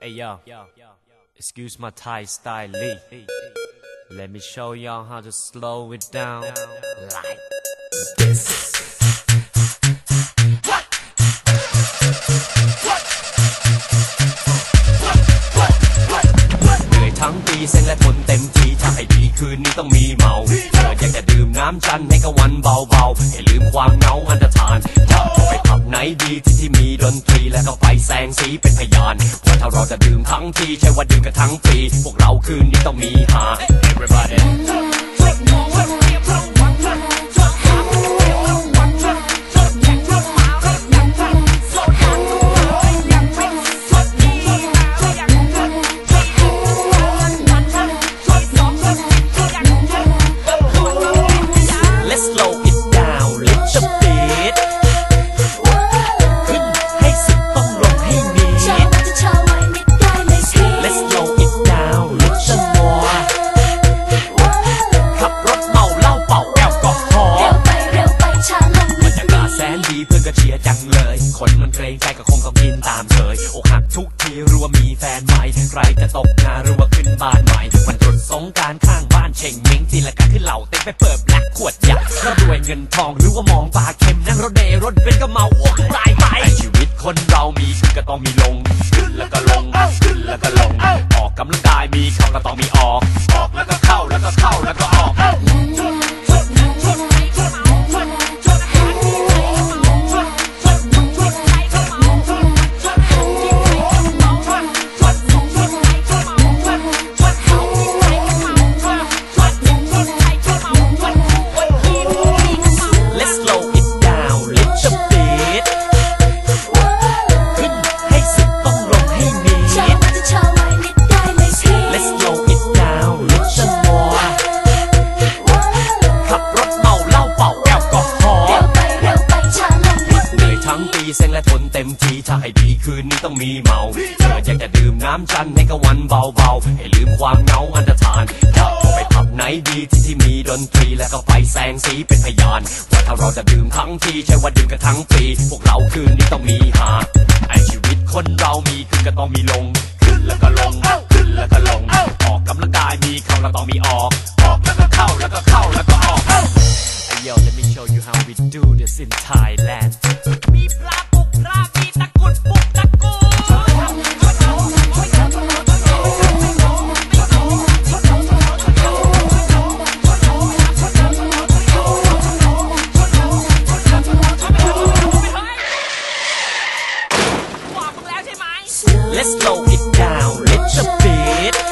Hey yo, excuse my Thai style. Let me show y'all how to slow it down like this. เหนื่อยทั้งปีเส้นและทนเต็มทีถ้าให้ดีคืนนี้ต้องมีเมาเธออยากจะดื่มน้ำจันทร์ให้กับวันเบาๆ ให้ลืมความเหงาอันตรธานจะไปผับไหนดีที่ที่มีดนตรีและก็ไป แสงสีเป็นพยานเพราะถ้าเราจะดื่มทั้งทีใช่ว่าดื่มกันทั้งปี พวกเราคืนนี้ต้องมีหา Everybody ใครจะตกงานหรือว่าขึ้นบ้านใหม่วันตรุษสงการข้างบ้านเชงเม้งจีละกันขึ้นเหล่าเต็มไปเปิดแบล็คขวดยาแล้วรวยเงินทองหรือว่ามองปลาเค็มนั่งรถเดรถเป็นก็เมาอ้วกตายไปชีวิตคนเรามีขึ้นก็ต้องมีลงขึ้นแล้วก็ลงขึ้นแล้วก็ลงออกกำลังกายมีเข้าก็ต้องมีออก เซ็งและทนเต็มทีถ้าให้ดีคืนนี้ต้องมีเมาเธออยากจะดื่มน้ำจันทร์ให้กับวันเบาๆ ให้ลืมความเหงาอันตรธานอยากไปผับไหนดีที่ที่มีดนตรีและก็ไปแสงสีเป็นพยานว่าถ้าเราจะดื่มทั้งทีใช่ว่าดื่มกันทั้งปี พวกเราคืนนี้ต้องมีหาไอชีวิตคนเรามีขึ้นก็ต้องมีลง ขึ้นแล้วก็ลงขึ้นแล้วก็ลง Let's slow it down, little bit.